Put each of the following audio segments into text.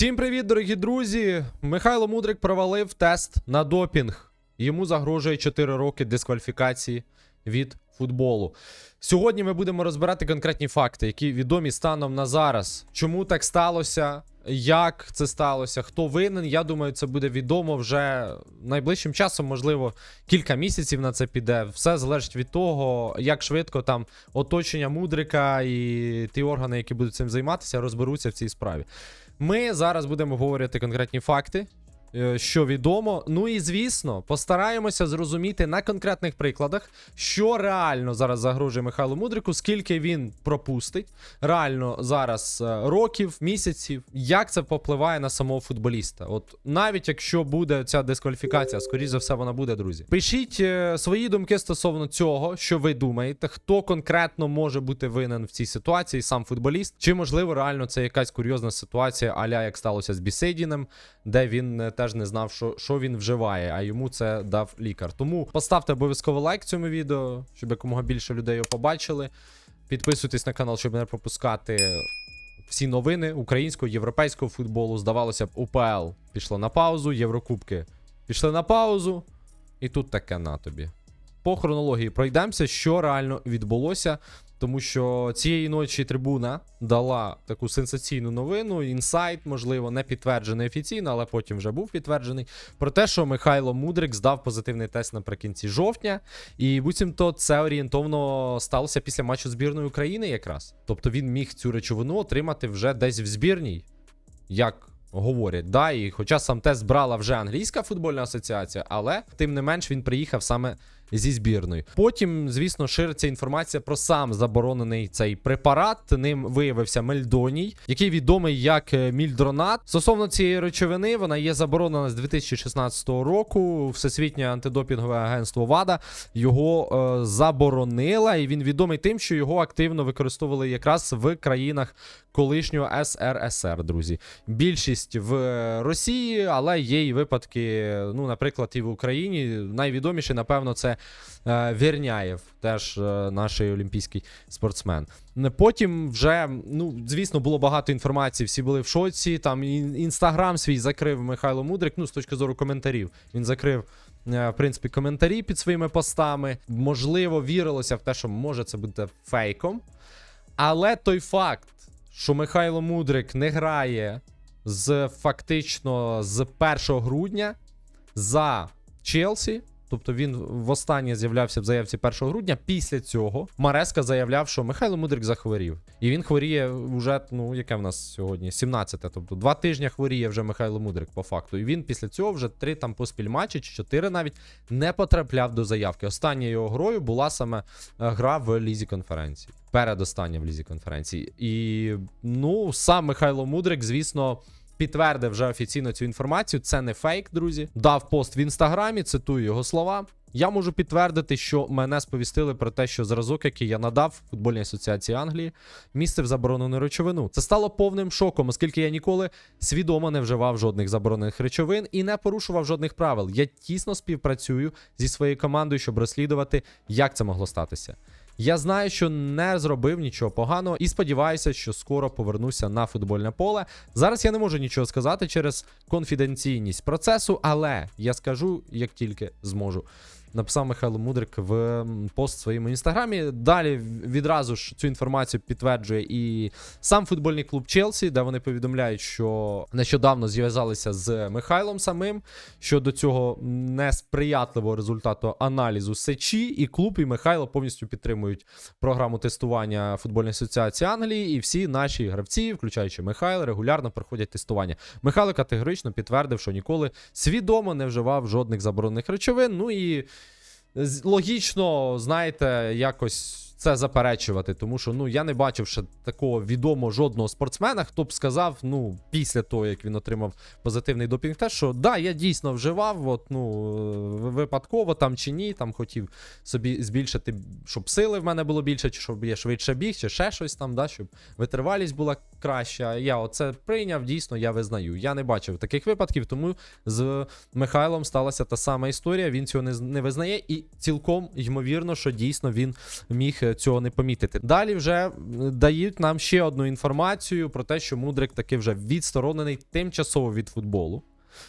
Всім привіт, дорогі друзі! Михайло Мудрик провалив тест на допінг. Йому загрожує 4 роки дискваліфікації від футболу. Сьогодні ми будемо розбирати конкретні факти, які відомі станом на зараз. Чому так сталося? Як це сталося? Хто винен? Я думаю, це буде відомо вже найближчим часом, можливо, кілька місяців на це піде. Все залежить від того, як швидко там оточення мудрика і ті органи, які будуть цим займатися, розберуться в цій справі. Ми зараз будемо говорити конкретні факти, що відомо. Ну і звісно, постараємося зрозуміти на конкретних прикладах, що реально зараз загрожує Михайлу Мудрику, скільки він пропустить, реально зараз е, років, місяців, як це попливає на самого футболіста. От навіть якщо буде ця дискваліфікація, скоріш за все, вона буде, друзі. Пишіть е, свої думки стосовно цього, що ви думаєте, хто конкретно може бути винен в цій ситуації, сам футболіст, чи можливо реально це якась курйозна ситуація, аля як сталося з Бісейдіним, де він е, теж не знав, що, що він вживає, а йому це дав лікар. Тому поставте обов'язково лайк цьому відео, щоб якомога більше людей його побачили. Підписуйтесь на канал, щоб не пропускати всі новини українського, європейського футболу. Здавалося б, УПЛ пішло на паузу, Єврокубки пішли на паузу, і тут таке на тобі. По хронології пройдемося, що реально відбулося. Тому що цієї ночі трибуна дала таку сенсаційну новину, інсайт, можливо, не підтверджений офіційно, але потім вже був підтверджений. Про те, що Михайло Мудрик здав позитивний тест наприкінці жовтня, і буцімто це орієнтовно сталося після матчу збірної України, якраз. Тобто він міг цю речовину отримати вже десь в збірній, як говорять. Да, і хоча сам тест брала вже англійська футбольна асоціація, але тим не менш він приїхав саме зі збірної. Потім, звісно, шириться інформація про сам заборонений цей препарат. Ним виявився мельдоній, який відомий як е, мільдронат. Стосовно цієї речовини, вона є заборонена з 2016 року. Всесвітнє антидопінгове агентство ВАДА його е, заборонила, і він відомий тим, що його активно використовували якраз в країнах колишнього СРСР, друзі. Більшість в е, Росії, але є і випадки, ну, наприклад, і в Україні. Найвідоміший, напевно, це е, Вірняєв, теж е, наш олімпійський спортсмен. Потім вже, ну, звісно, було багато інформації, всі були в шоці. Там інстаграм свій закрив Михайло Мудрик, ну, з точки зору коментарів. Він закрив. е, В принципі, коментарі під своїми постами. Можливо, вірилося в те, що може це бути фейком. Але той факт, що Михайло Мудрик не грає з фактично з 1 грудня за Челсі. Тобто він востаннє з'являвся в заявці 1 грудня. Після цього Мареска заявляв, що Михайло Мудрик захворів. І він хворіє вже, ну, яке в нас сьогодні? 17 тобто два тижні хворіє вже Михайло Мудрик по факту. І він після цього вже три там поспіль матчі чи чотири навіть не потрапляв до заявки. Останньою його грою була саме е, гра в лізі конференції. Передостання в лізі конференції. І ну, сам Михайло Мудрик, звісно. Підтвердив вже офіційно цю інформацію. Це не фейк, друзі. Дав пост в інстаграмі, цитую його слова. Я можу підтвердити, що мене сповістили про те, що зразок, який я надав футбольній асоціації Англії, містив заборонену речовину. Це стало повним шоком, оскільки я ніколи свідомо не вживав жодних заборонених речовин і не порушував жодних правил. Я тісно співпрацюю зі своєю командою, щоб розслідувати, як це могло статися. Я знаю, що не зробив нічого поганого і сподіваюся, що скоро повернуся на футбольне поле. Зараз я не можу нічого сказати через конфіденційність процесу, але я скажу, як тільки зможу. Написав Михайло Мудрик в пост в своєму інстаграмі. Далі відразу ж цю інформацію підтверджує і сам футбольний клуб Челсі, де вони повідомляють, що нещодавно зв'язалися з Михайлом самим щодо цього несприятливого результату аналізу сечі, і клуб і Михайло повністю підтримують програму тестування футбольної асоціації Англії, і всі наші гравці, включаючи Михайла, регулярно проходять тестування. Михайло категорично підтвердив, що ніколи свідомо не вживав жодних заборонених речовин. Ну і логічно, знаєте, якось. Це заперечувати, тому що ну я не бачив ще такого відомого жодного спортсмена, хто б сказав, ну після того як він отримав позитивний допінг, тест, що да, я дійсно вживав, от ну випадково там чи ні, там хотів собі збільшити, щоб сили в мене було більше, чи щоб я швидше біг, чи ще щось там, да, щоб витривалість була краща. Я оце прийняв, дійсно, я визнаю. Я не бачив таких випадків, тому з Михайлом сталася та сама історія. Він цього не, не визнає, і цілком ймовірно, що дійсно він міг е, цього не помітити. Далі вже дають нам ще одну інформацію про те, що Мудрик таки вже відсторонений тимчасово від футболу.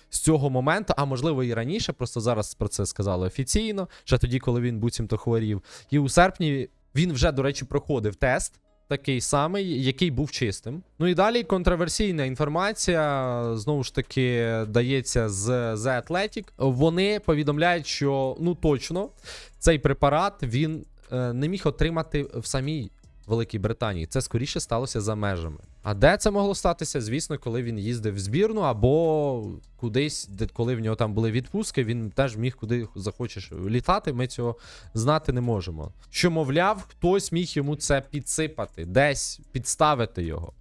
З цього моменту, а можливо і раніше, просто зараз про це сказали офіційно, ще тоді, коли він буцімто хворів. І у серпні він вже, до речі, проходив тест. Такий самий, який був чистим. Ну і далі контроверсійна інформація знову ж таки дається з The Athletic. Вони повідомляють, що ну точно цей препарат він не міг отримати в самій Великій Британії. Це скоріше сталося за межами. А де це могло статися? Звісно, коли він їздив в збірну або кудись, де коли в нього там були відпустки, він теж міг куди захочеш літати. Ми цього знати не можемо. Що, мовляв, хтось міг йому це підсипати, десь підставити його.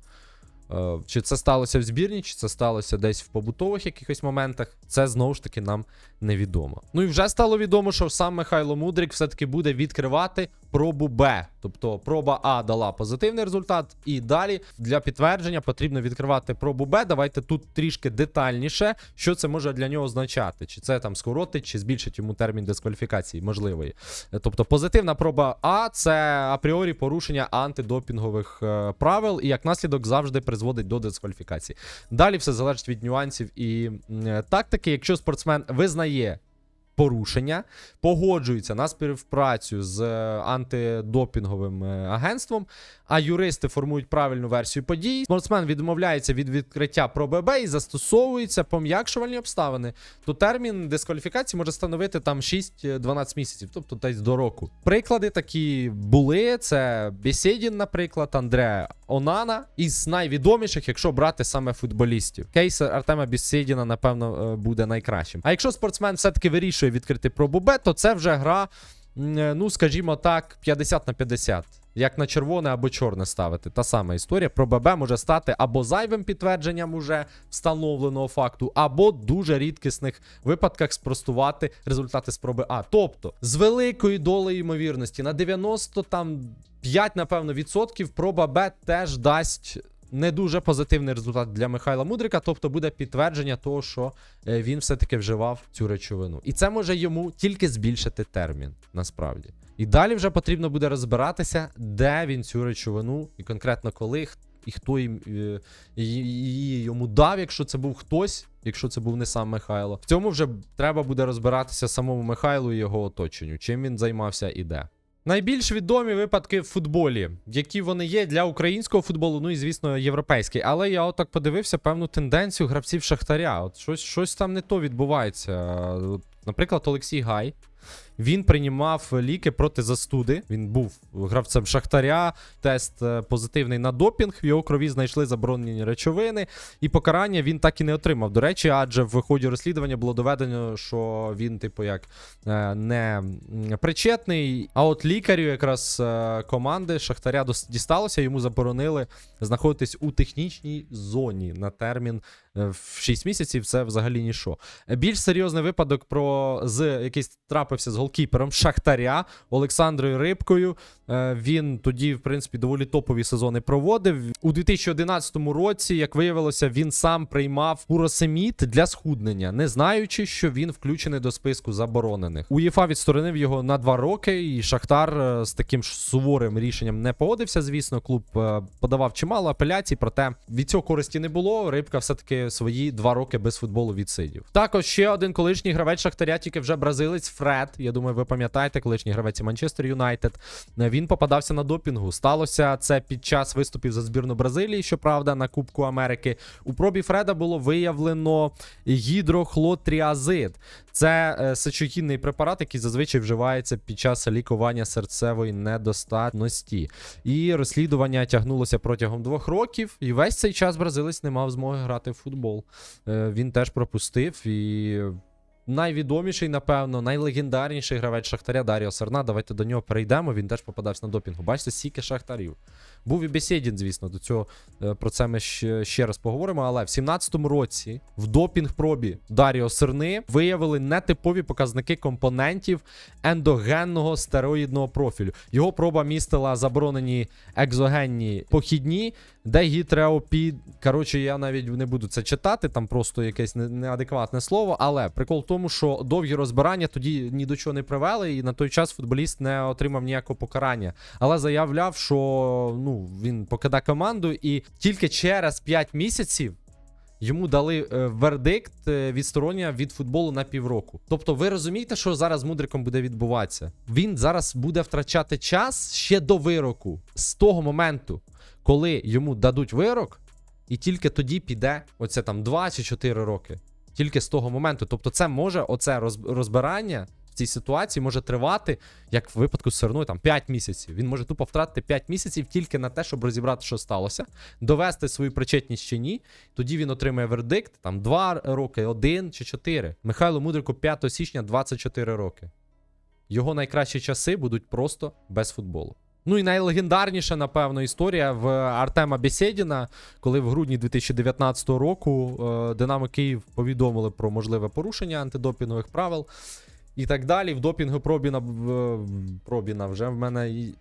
Е, Чи це сталося в збірні, чи це сталося десь в побутових якихось моментах, це знову ж таки нам невідомо. Ну і вже стало відомо, що сам Михайло Мудрик все-таки буде відкривати пробу Б. Тобто проба А дала позитивний результат, і далі для підтвердження потрібно відкривати пробу Б. Давайте тут трішки детальніше, що це може для нього означати. Чи це там скоротить, чи збільшить йому термін дискваліфікації можливої. Е, Тобто позитивна проба А це апріорі порушення антидопінгових е, правил, і як наслідок завжди призводить до дискваліфікації. Далі все залежить від нюансів і е, тактики. Якщо спортсмен визнає порушення, погоджується на співпрацю з е, антидопінговим е, агентством, а юристи формують правильну версію подій. Спортсмен відмовляється від відкриття про ББ і застосовуються пом'якшувальні обставини. То термін дискваліфікації може становити там 6-12 місяців, тобто десь до року. Приклади такі були: це Бесєдін, наприклад, Андре Онана, із найвідоміших, якщо брати саме футболістів. Кейс Артема Бесєдіна, напевно, е, буде найкращим. А якщо спортсмен все-таки вирішує відкрити пробу Б, то це вже гра, е, ну скажімо так, 50 на 50. Як на червоне або чорне ставити. Та сама історія. Про ББ може стати або зайвим підтвердженням уже встановленого факту, або дуже рідкісних випадках спростувати результати спроби А. Тобто, з великою долею ймовірності на 90 там 5, напевно, відсотків проба Б теж дасть. Не дуже позитивний результат для Михайла Мудрика, тобто буде підтвердження того, що е, він все-таки вживав цю речовину. І це може йому тільки збільшити термін, насправді. І далі вже потрібно буде розбиратися, де він цю речовину, і конкретно коли, і хто їм, е, її йому дав, якщо це був хтось, якщо це був не сам Михайло. В цьому вже треба буде розбиратися самому Михайлу і його оточенню, чим він займався і де. Найбільш відомі випадки в футболі, які вони є для українського футболу, ну і звісно, європейський. Але я отак подивився певну тенденцію гравців Шахтаря. От щось, щось там не то відбувається. Наприклад, Олексій Гай. Він приймав ліки проти застуди. Він був гравцем Шахтаря. Тест е, позитивний на допінг. В його крові знайшли заборонені речовини, і покарання він так і не отримав. До речі, адже в ході розслідування було доведено, що він, типу, як е, не причетний. А от лікарю, якраз е, команди Шахтаря дісталося, йому заборонили знаходитись у технічній зоні на термін в 6 місяців. Це взагалі ніщо. Більш серйозний випадок про з який трапився з голкіпером Шахтаря Олександрою Рибкою. Е, Він тоді, в принципі, доволі топові сезони проводив. У 2011 році, як виявилося, він сам приймав фуросемід для схуднення, не знаючи, що він включений до списку заборонених. УЄФА відсторонив його на два роки, і Шахтар е, з таким ж суворим рішенням не погодився. Звісно, клуб е, подавав чимало апеляцій, проте від цього користі не було. Рибка все-таки свої два роки без футболу відсидів. Також ще один колишній гравець Шахтаря, тільки вже бразилець Фред. Я думаю, ви пам'ятаєте, колишній гравець Манчестер Юнайтед. Він попадався на допінгу. Сталося це під час виступів за збірну Бразилії, щоправда, на Кубку Америки. У пробі Фреда було виявлено гідрохлотріазид. Це е, сечогінний препарат, який зазвичай вживається під час лікування серцевої недостатності. І розслідування тягнулося протягом двох років. І весь цей час бразилець не мав змоги грати в футбол. Е, Він теж пропустив і. Найвідоміший, напевно, найлегендарніший гравець Шахтаря Даріо Серна. Давайте до нього перейдемо. Він теж попадався на допінгу. Бачите, стільки шахтарів. Був і Бесєдін, звісно, до цього е, про це ми ще, ще раз поговоримо. Але в 17-му році в допінг-пробі Даріо Серни виявили нетипові показники компонентів ендогенного стероїдного профілю. Його проба містила заборонені екзогенні похідні дегітреопід. Коротше, я навіть не буду це читати, там просто якесь неадекватне слово. Але прикол в тому, що довгі розбирання тоді ні до чого не привели, і на той час футболіст не отримав ніякого покарання. Але заявляв, що ну, він покида команду, і тільки через 5 місяців. Йому дали е, вердикт е, відсторонення від футболу на півроку. Тобто, ви розумієте, що зараз мудриком буде відбуватися? Він зараз буде втрачати час ще до вироку, з того моменту, коли йому дадуть вирок, і тільки тоді піде оце там 2 чи 4 роки. Тільки з того моменту. Тобто, це може оце розбирання цій ситуації може тривати, як в випадку з Серною, там 5 місяців. Він може тупо втратити 5 місяців тільки на те, щоб розібрати, що сталося, довести свою причетність чи ні. Тоді він отримає вердикт там 2 роки, 1 чи 4. Михайло Мудрику 5 січня 24 роки. Його найкращі часи будуть просто без футболу. Ну і найлегендарніша, напевно, історія в Артема Бєсєдіна, коли в грудні 2019 року е, Динамо Київ повідомили про можливе порушення антидопінгових правил і так далі. В допінгу Пробіна, Пробіна вже в мене і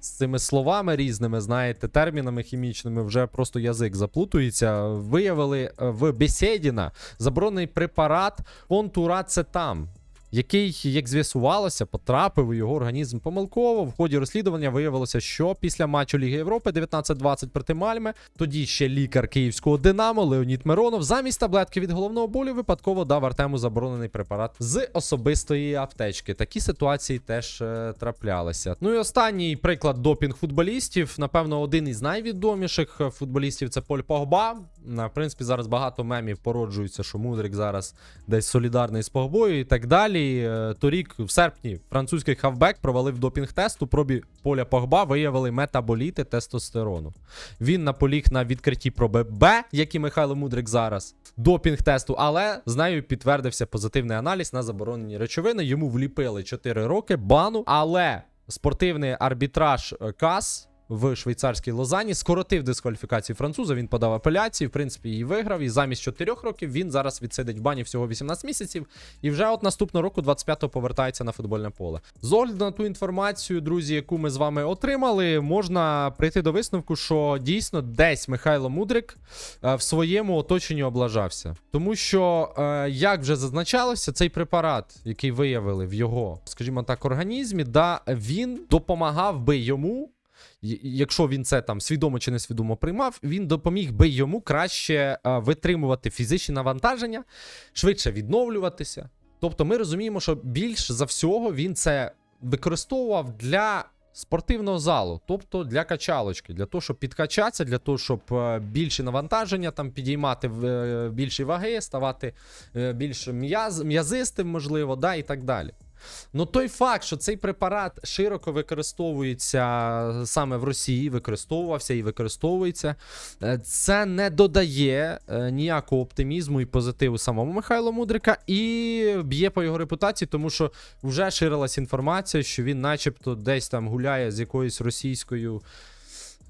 з цими словами різними, знаєте, термінами хімічними вже просто язик заплутується. Виявили е, в Бєсєдіна заборонений препарат Понтурацетам, який, як з'ясувалося, потрапив у його організм помилково. В ході розслідування виявилося, що після матчу Ліги Європи 19-20 проти Мальми, тоді ще лікар київського Динамо Леонід Миронов замість таблетки від головного болю випадково дав Артему заборонений препарат з особистої аптечки. Такі ситуації теж е, траплялися. Ну і останній приклад допінг футболістів. Напевно, один із найвідоміших е, футболістів це Поль Погба. На в принципі, зараз багато мемів породжується, що Мудрик зараз десь солідарний з Погбою і так далі. Е, Торік, в серпні, французький хавбек провалив допінг-тест. У пробі поля Погба виявили метаболіти тестостерону. Він наполіг на відкритті проби Б, як і Михайло Мудрик зараз, допінг-тесту, але з нею підтвердився позитивний аналіз на заборонені речовини. Йому вліпили 4 роки бану, але спортивний арбітраж е, КАС. В швейцарській Лозані скоротив дискваліфікацію француза. Він подав апеляцію, в принципі, її виграв. І замість 4 років він зараз відсидить в бані всього 18 місяців. І вже от наступного року, 25-го, повертається на футбольне поле. З огляду на ту інформацію, друзі, яку ми з вами отримали, можна прийти до висновку, що дійсно десь Михайло Мудрик е, в своєму оточенні облажався. Тому що, е, як вже зазначалося, цей препарат, який виявили в його, скажімо так, організмі, да, він допомагав би йому. Якщо він це там свідомо чи несвідомо приймав, він допоміг би йому краще е, витримувати фізичні навантаження, швидше відновлюватися. Тобто, ми розуміємо, що більш за всього він це використовував для спортивного залу, тобто для качалочки, для того, щоб підкачатися, для того, щоб е, більше навантаження там підіймати е, більші ваги, ставати більш м'яз, м'язистим, можливо, да, і так далі. Ну, той факт, що цей препарат широко використовується саме в Росії, використовувався і використовується, е, це не додає е, ніякого оптимізму і позитиву самому Михайлу Мудрика і б'є по його репутації, тому що вже ширилась інформація, що він, начебто, десь там гуляє з якоюсь російською.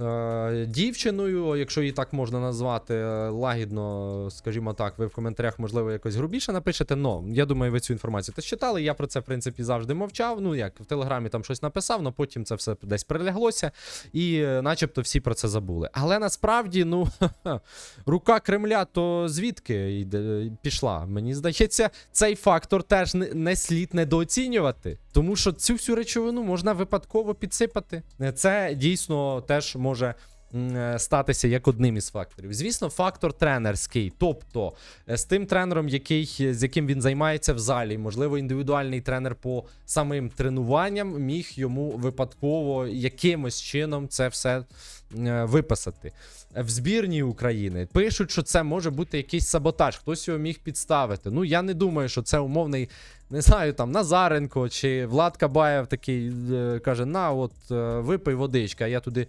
Е, Дівчиною, якщо її так можна назвати, е, лагідно, скажімо так, ви в коментарях, можливо, якось грубіше напишете. Но я думаю, ви цю інформацію теж читали. Я про це, в принципі, завжди мовчав. Ну, як в телеграмі там щось написав, але потім це все десь приляглося, і е, начебто всі про це забули. Але насправді, ну, рука Кремля, то звідки йде, пішла? Мені здається, цей фактор теж не, не слід недооцінювати. Тому що цю всю речовину можна випадково підсипати. Е, Це дійсно теж може. е, Статися як одним із факторів. Звісно, фактор тренерський. Тобто е, з тим тренером, який, з яким він займається в залі, можливо, індивідуальний тренер по самим тренуванням міг йому випадково якимось чином це все виписати. Е, В збірній України пишуть, що це може бути якийсь саботаж, хтось його міг підставити. Ну я не думаю, що це умовний, не знаю, там Назаренко чи Влад Кабаєв такий е, каже: на, от е, випий водичка. Я туди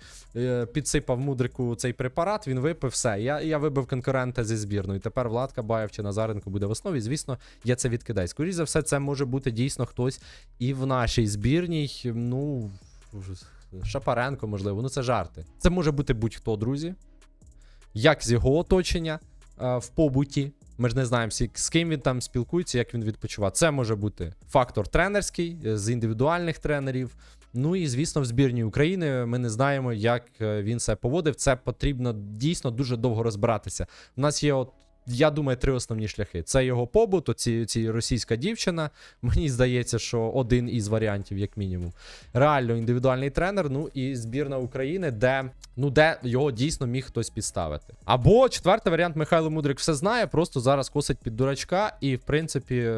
підсипав мудрику цей препарат, він випив все. Я, я вибив конкурента зі збірної. Тепер Влад Кабаєв чи Назаренко буде в основі. Звісно, я це відкидаю. Скоріше за все, це може бути дійсно хтось і в нашій збірній. Ну. Шапаренко, можливо, ну це жарти. Це може бути будь-хто, друзі. Як з його оточення е, в побуті. Ми ж не знаємо, з ким він там спілкується, як він відпочиває. Це може бути фактор тренерський е, з індивідуальних тренерів. Ну і звісно, в збірній України ми не знаємо, як е, він себе поводив. Це потрібно дійсно дуже довго розбиратися. У нас є от. Я думаю, три основні шляхи. Це його побут, оці, ці російська дівчина. Мені здається, що один із варіантів, як мінімум. Реально індивідуальний тренер, ну і збірна України, де, ну, де його дійсно міг хтось підставити. Або четвертий варіант Михайло Мудрик все знає, просто зараз косить під дурачка і, в принципі,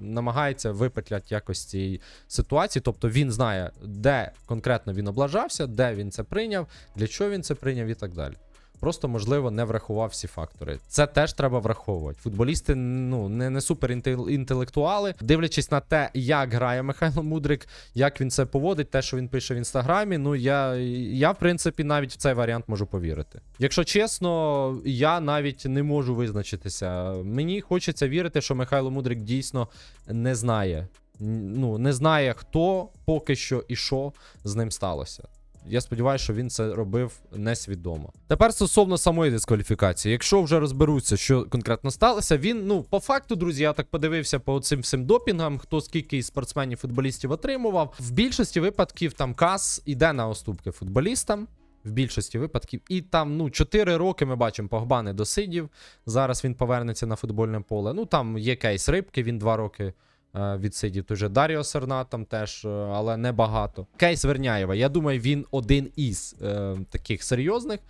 намагається випетляти якось цієї ситуації. Тобто він знає, де конкретно він облажався, де він це прийняв, для чого він це прийняв і так далі. Просто, можливо, не врахував всі фактори. Це теж треба враховувати. Футболісти ну не, не супер інтел- інтелектуали, дивлячись на те, як грає Михайло Мудрик, як він це поводить, те, що він пише в інстаграмі. Ну я, я в принципі навіть в цей варіант можу повірити. Якщо чесно, я навіть не можу визначитися. Мені хочеться вірити, що Михайло Мудрик дійсно не знає. Ну, не знає, хто поки що і що з ним сталося. Я сподіваюся, що він це робив несвідомо. Тепер стосовно самої дискваліфікації. Якщо вже розберуться, що конкретно сталося, він, ну, по факту, друзі, я так подивився по цим всім допінгам, хто скільки спортсменів футболістів отримував. В більшості випадків там кас іде на уступки футболістам. В більшості випадків. І там, ну, 4 роки ми бачимо, Погба не досидів. Зараз він повернеться на футбольне поле. Ну, там є кейс рибки, він 2 роки відсидів. Той же Даріо Серна там теж, е, але не багато. Кейс Верняєва, я думаю, він один із е, таких серйозних.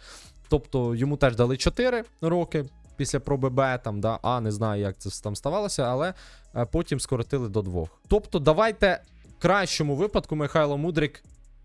Тобто йому теж дали 4 роки після проби Б, там, да, А, не знаю, як це там ставалося, але е, потім скоротили до двох. Тобто, давайте в кращому випадку Михайло Мудрик.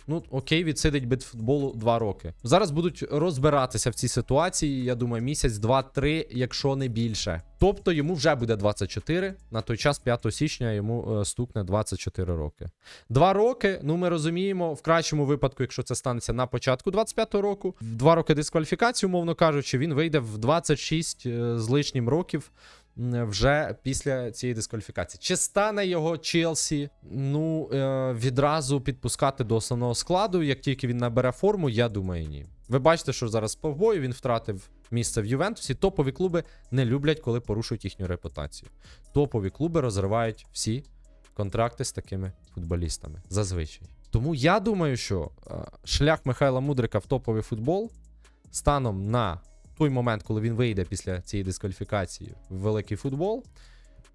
Ну, окей, відсидить від футболу 2 роки. Зараз будуть розбиратися в цій ситуації. Я думаю, місяць, два-три, якщо не більше. Тобто йому вже буде 24. На той час, 5 січня, йому е, стукне 24 роки. Два роки, ну ми розуміємо, в кращому випадку, якщо це станеться на початку 25-го року, два роки дискваліфікації, умовно кажучи, він вийде в 26 е, з лишнім років. Вже після цієї дискваліфікації. Чи стане його Челсі ну е, відразу підпускати до основного складу, як тільки він набере форму? Я думаю, ні. Ви бачите, що зараз по бою він втратив місце в Ювентусі. Топові клуби не люблять, коли порушують їхню репутацію. Топові клуби розривають всі контракти з такими футболістами зазвичай. Тому я думаю, що е, шлях Михайла Мудрика в топовий футбол станом на той момент, коли він вийде після цієї дискваліфікації в великий футбол,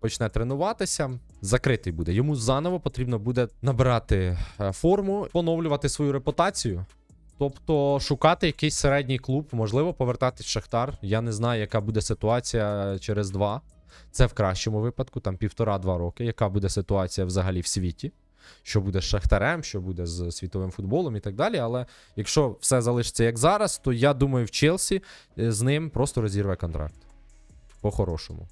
почне тренуватися, закритий буде. Йому заново потрібно буде набирати е, форму, поновлювати свою репутацію. Тобто шукати якийсь середній клуб, можливо, повертатись в Шахтар. Я не знаю, яка буде ситуація через два. Це в кращому випадку, там півтора-два роки. Яка буде ситуація взагалі в світі? Що буде з Шахтарем, що буде з світовим футболом і так далі. Але якщо все залишиться як зараз, то я думаю, в Челсі е, з ним просто розірве контракт. По-хорошому.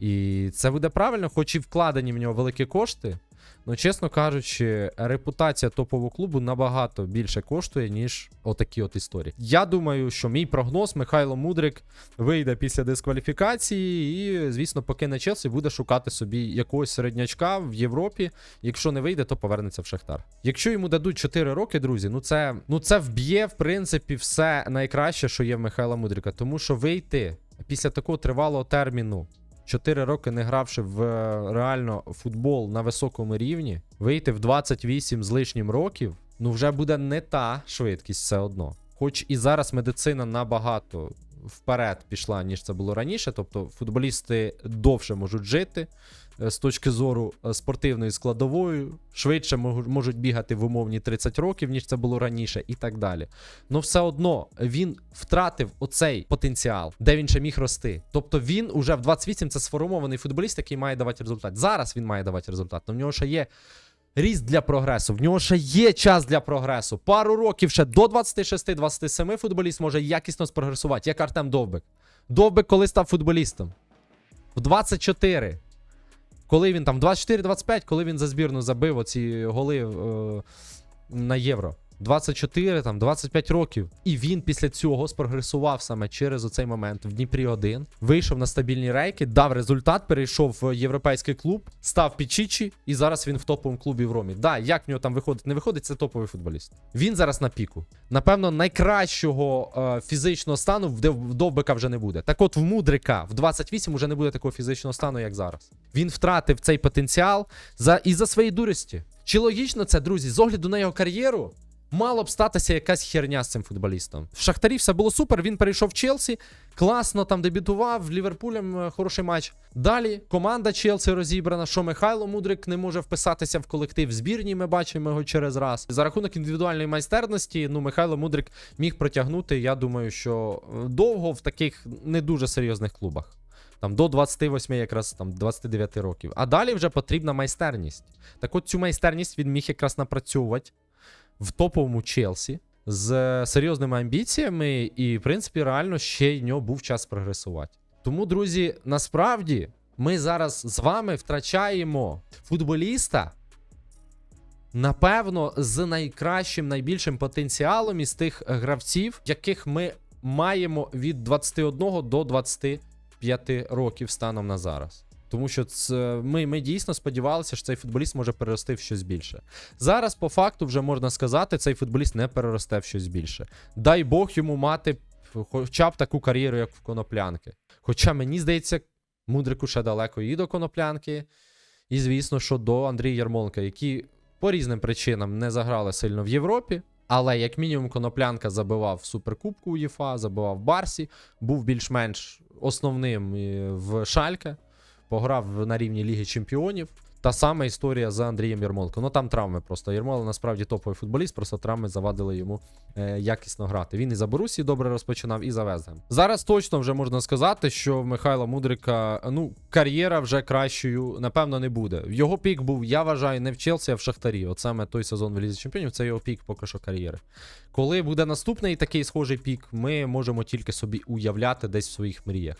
І це буде правильно, хоч і вкладені в нього великі кошти. Ну, чесно кажучи, репутація топового клубу набагато більше коштує, ніж отакі от історії. Я думаю, що мій прогноз Михайло Мудрик вийде після дискваліфікації і, звісно, покине Челсі, буде шукати собі якогось середнячка в Європі. Якщо не вийде, то повернеться в Шахтар. Якщо йому дадуть 4 роки, друзі, ну це, ну це вб'є, в принципі, все найкраще, що є в Михайла Мудрика. Тому що вийти після такого тривалого терміну. 4 роки не гравши в е, реально футбол на високому рівні, вийти в 28 з лишнім років, ну вже буде не та швидкість все одно. Хоч і зараз медицина набагато вперед пішла, ніж це було раніше. Тобто футболісти довше можуть жити з точки зору е, спортивної складової, швидше можуть бігати в умовні 30 років, ніж це було раніше, і так далі. Ну все одно він втратив оцей потенціал, де він ще міг рости. Тобто він уже в 28 це сформований футболіст, який має давати результат. Зараз він має давати результат. але в нього ще є. Ріст для прогресу, в нього ще є час для прогресу. Пару років ще до 26-27 футболіст може якісно спрогресувати, як Артем Довбик. Довбик коли став футболістом? В 24. Коли він там 24-25, коли він за збірну забив оці голи е, на євро. 24, там 25 років. І він після цього спрогресував саме через оцей момент в Дніпрі 1 вийшов на стабільні рейки, дав результат, перейшов в європейський клуб, став Пічічі, і зараз він в топовому клубі в Ромі. Да, як в нього там виходить, не виходить, це топовий футболіст. Він зараз на піку. Напевно, найкращого е, фізичного стану в Довбика вже не буде. Так от в Мудрика в 28 вже не буде такого фізичного стану, як зараз. Він втратив цей потенціал за і за свої дурості. Чи логічно це, друзі, з огляду на його кар'єру? Мало б статися якась херня з цим футболістом. В Шахтарі все було супер. Він перейшов в Челсі, класно там дебютував, Ліверпулем е, хороший матч. Далі команда Челсі розібрана, що Михайло Мудрик не може вписатися в колектив збірні. Ми бачимо його через раз. За рахунок індивідуальної майстерності, ну Михайло Мудрик міг протягнути. Я думаю, що е, довго в таких не дуже серйозних клубах. Там до 28, якраз там 29 років. А далі вже потрібна майстерність. Так от цю майстерність він міг якраз напрацьовувати в топовому Челсі з серйозними амбіціями, і, в принципі, реально ще й нього був час прогресувати. Тому, друзі, насправді ми зараз з вами втрачаємо футболіста, напевно, з найкращим, найбільшим потенціалом із тих гравців, яких ми маємо від 21 до 25 років станом на зараз. Тому що це, ми, ми дійсно сподівалися, що цей футболіст може перерости в щось більше. Зараз, по факту, вже можна сказати, цей футболіст не переросте в щось більше. Дай Бог йому мати хоча б таку кар'єру, як в коноплянки. Хоча мені здається, мудрику ще далеко і до коноплянки, і звісно, що до Андрія Ярмоленка, які по різним причинам не заграли сильно в Європі. Але як мінімум коноплянка забивав в суперкубку УЄФА, забивав в Барсі, був більш-менш основним в Шальке, пограв на рівні Ліги Чемпіонів. Та сама історія за Андрієм Ярмоленко. Ну там травми просто. Ярмоленко насправді топовий футболіст, просто травми завадили йому е, якісно грати. Він і за Борусі добре розпочинав, і за Везгем. Зараз точно вже можна сказати, що в Михайла Мудрика ну кар'єра вже кращою, напевно, не буде. Його пік був, я вважаю, не в Челсі, а в Шахтарі. От саме той сезон в Лізі Чемпіонів, це його пік поки що кар'єри. Коли буде наступний такий схожий пік, ми можемо тільки собі уявляти десь в своїх мріях.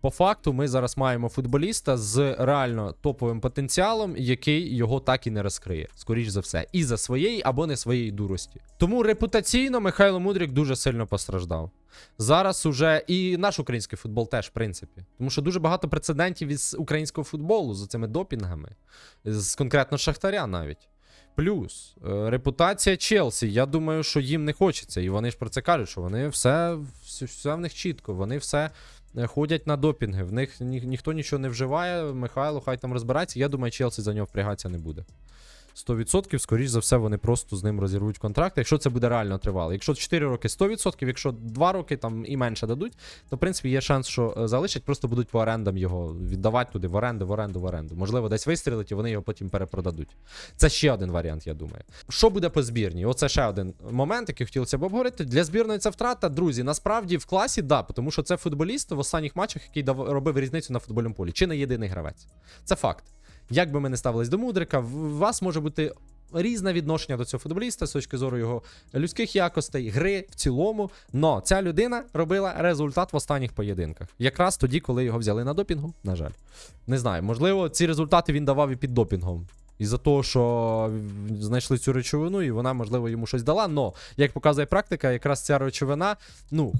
По факту, ми зараз маємо футболіста з реально топовим потенціалом, який його так і не розкриє, скоріш за все, і за своєї або не своєї дурості. Тому репутаційно Михайло Мудрик дуже сильно постраждав. Зараз уже і наш український футбол теж, в принципі. Тому що дуже багато прецедентів із українського футболу з цими допінгами, з конкретно Шахтаря навіть. Плюс е, репутація Челсі. Я думаю, що їм не хочеться. І вони ж про це кажуть, що вони все, все, в них чітко, вони все е, ходять на допінги. В них ні, ніхто нічого не вживає. Михайло, хай там розбирається. Я думаю, Челсі за нього впрягатися не буде. 100%, скоріш за все, вони просто з ним розірвуть контракт, якщо це буде реально тривало. Якщо 4 роки 100%, якщо 2 роки там і менше дадуть, то в принципі є шанс, що е, залишать, просто будуть по орендам його віддавати туди в оренду, в оренду, в оренду. Можливо, десь вистрілить, і вони його потім перепродадуть. Це ще один варіант, я думаю. Що буде по збірні? Оце ще один момент, який хотілося б обговорити. Для збірної це втрата. Друзі, насправді в класі да, тому що це футболіст в останніх матчах, який дав, робив різницю на футбольному полі. Чи не єдиний гравець. Це факт. Як би ми не ставились до Мудрика, в вас може бути різне відношення до цього футболіста з точки зору його людських якостей, гри в цілому. Но ця людина робила результат в останніх поєдинках. Якраз тоді, коли його взяли на допінгу, на жаль. Не знаю, можливо, ці результати він давав і під допінгом. Із-за того, що знайшли цю речовину, і вона, можливо, йому щось дала. Но, як показує практика, якраз ця речовина, ну,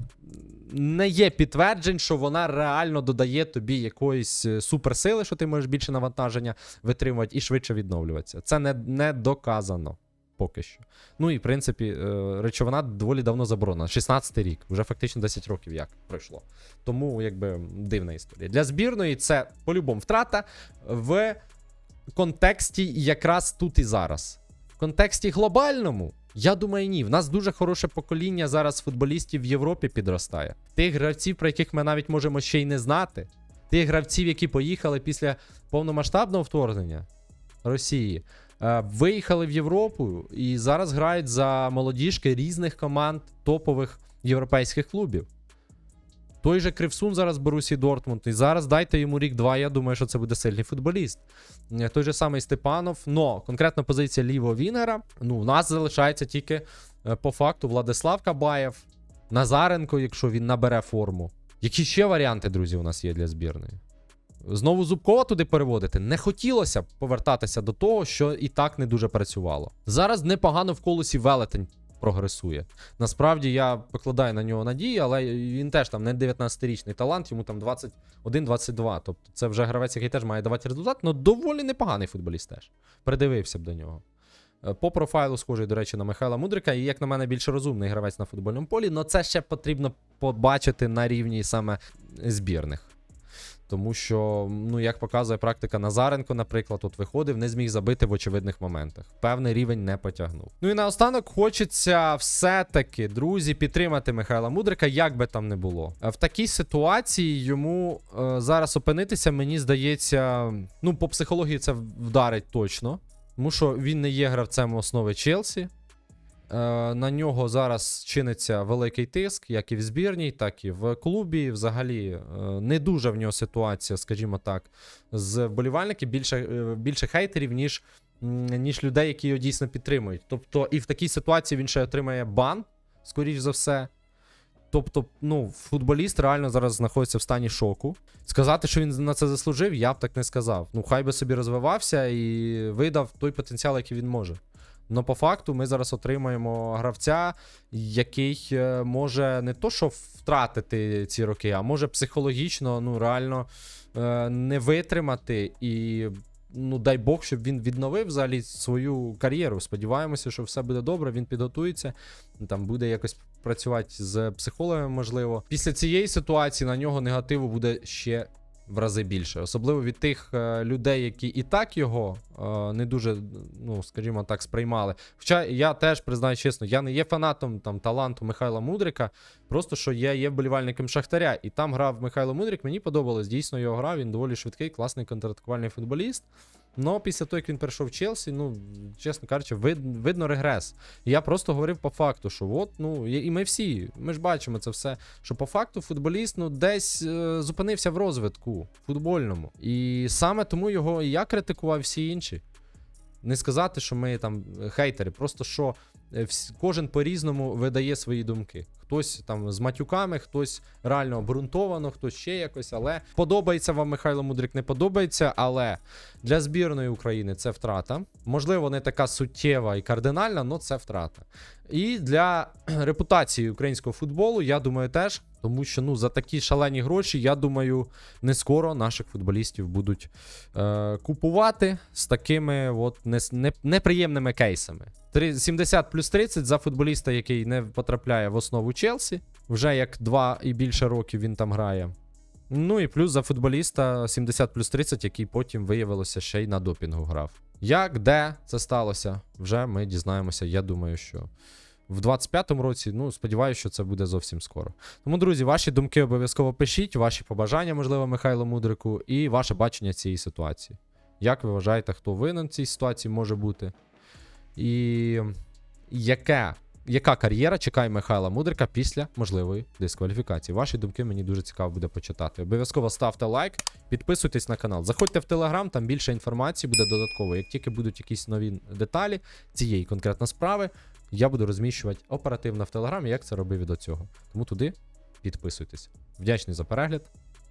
не є підтверджень, що вона реально додає тобі якоїсь е, суперсили, що ти можеш більше навантаження витримувати і швидше відновлюватися. Це не, не доказано. Поки що. Ну і в принципі, е, речовина доволі давно заборонена. 16 й рік, вже фактично 10 років як пройшло. Тому, якби дивна історія. Для збірної це по-любому втрата в контексті якраз тут і зараз. В контексті глобальному, я думаю, ні. В нас дуже хороше покоління зараз футболістів в Європі підростає. Тих гравців, про яких ми навіть можемо ще й не знати. Тих гравців, які поїхали після повномасштабного вторгнення Росії, е, виїхали в Європу і зараз грають за молодіжки різних команд топових європейських клубів. Той же Кривсун зараз Борусі Дортмунд. І зараз дайте йому рік-два. Я думаю, що це буде сильний футболіст. Е, Той же самий Степанов. Но конкретно позиція лівого Вінгера. Ну, в нас залишається тільки е, по факту Владислав Кабаєв, Назаренко, якщо він набере форму. Які ще варіанти, друзі, у нас є для збірної? Знову Зубкова туди переводити не хотілося б повертатися до того, що і так не дуже працювало. Зараз непогано в колосі велетень прогресує. Насправді я покладаю на нього надії, але він теж там не 19-річний талант, йому там 21-22. Тобто це вже гравець, який теж має давати результат, але доволі непоганий футболіст теж. Придивився б до нього. Е, По профайлу схожий, до речі, на Михайла Мудрика, і, як на мене, більш розумний гравець на футбольному полі, але це ще потрібно побачити на рівні саме збірних. Тому що, ну, як показує практика Назаренко, наприклад, от виходив, не зміг забити в очевидних моментах. Певний рівень не потягнув. Ну і наостанок хочеться все-таки, друзі, підтримати Михайла Мудрика, як би там не було. Е, В такій ситуації йому е, зараз опинитися, мені здається, ну, по психології це вдарить точно. Тому що він не є гравцем основи Челсі. Е, на нього зараз чиниться великий тиск, як і в збірній, так і в клубі. Взагалі е, не дуже в нього ситуація, скажімо так, з вболівальників більше, е, більше хейтерів, ніж, ніж людей, які його дійсно підтримують. Тобто, і в такій ситуації він ще отримає бан, скоріш за все. Тобто, ну, футболіст реально зараз знаходиться в стані шоку. Сказати, що він на це заслужив, я б так не сказав. Ну, хай би собі розвивався і видав той потенціал, який він може. Но по факту ми зараз отримаємо гравця, який е, може не то, що втратити ці роки, а може психологічно, ну реально е, не витримати. І ну дай Бог, щоб він відновив взагалі свою кар'єру. Сподіваємося, що все буде добре. Він підготується, там буде якось працювати з психологами, можливо. Після цієї ситуації на нього негативу буде ще в рази більше, особливо від тих е, людей, які і так його е, не дуже, ну скажімо так, сприймали. Хоча я теж признаю чесно, я не є фанатом там таланту Михайла Мудрика, просто що я є вболівальником Шахтаря, і там грав Михайло Мудрик. Мені подобалось дійсно його гра. Він доволі швидкий, класний контратакувальний футболіст. Но після того, як він перейшов в Челсі, ну, чесно кажучи, вид, видно регрес. І я просто говорив по факту, що от, ну, і ми всі, ми ж бачимо це все, що по факту футболіст ну, десь е, зупинився в розвитку футбольному. І саме тому його і я критикував, всі інші. Не сказати, що ми там е, хейтери, просто що кожен по-різному видає свої думки. Хтось там з матюками, хтось реально обґрунтовано, хтось ще якось. Але подобається вам Михайло Мудрик, не подобається. Але для збірної України це втрата. Можливо, не така суттєва і кардинальна, але це втрата. І для репутації українського футболу, я думаю, теж. Тому що ну за такі шалені гроші, я думаю, не скоро наших футболістів будуть е, купувати з такими от не, не, неприємними кейсами. 70 плюс 30 за футболіста, який не потрапляє в основу Челсі. Вже як два і більше років він там грає. Ну і плюс за футболіста 70 плюс 30, який потім виявилося ще й на допінгу грав. Як, де це сталося? Вже ми дізнаємося. Я думаю, що в 25-му році, ну, сподіваюся, що це буде зовсім скоро. Тому, друзі, ваші думки обов'язково пишіть, ваші побажання, можливо, Михайло Мудрику, і ваше бачення цієї ситуації. Як ви вважаєте, хто винен в цій ситуації може бути? І яке, яка кар'єра чекає Михайла Мудрика після можливої дискваліфікації? Ваші думки мені дуже цікаво буде почитати. Обов'язково ставте лайк, підписуйтесь на канал. Заходьте в Телеграм, там більше інформації буде додатково. Як тільки будуть якісь нові деталі цієї конкретно справи, я буду розміщувати оперативно в Телеграмі, як це робив і до цього. Тому туди підписуйтесь. Вдячний за перегляд.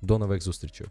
До нових зустрічей.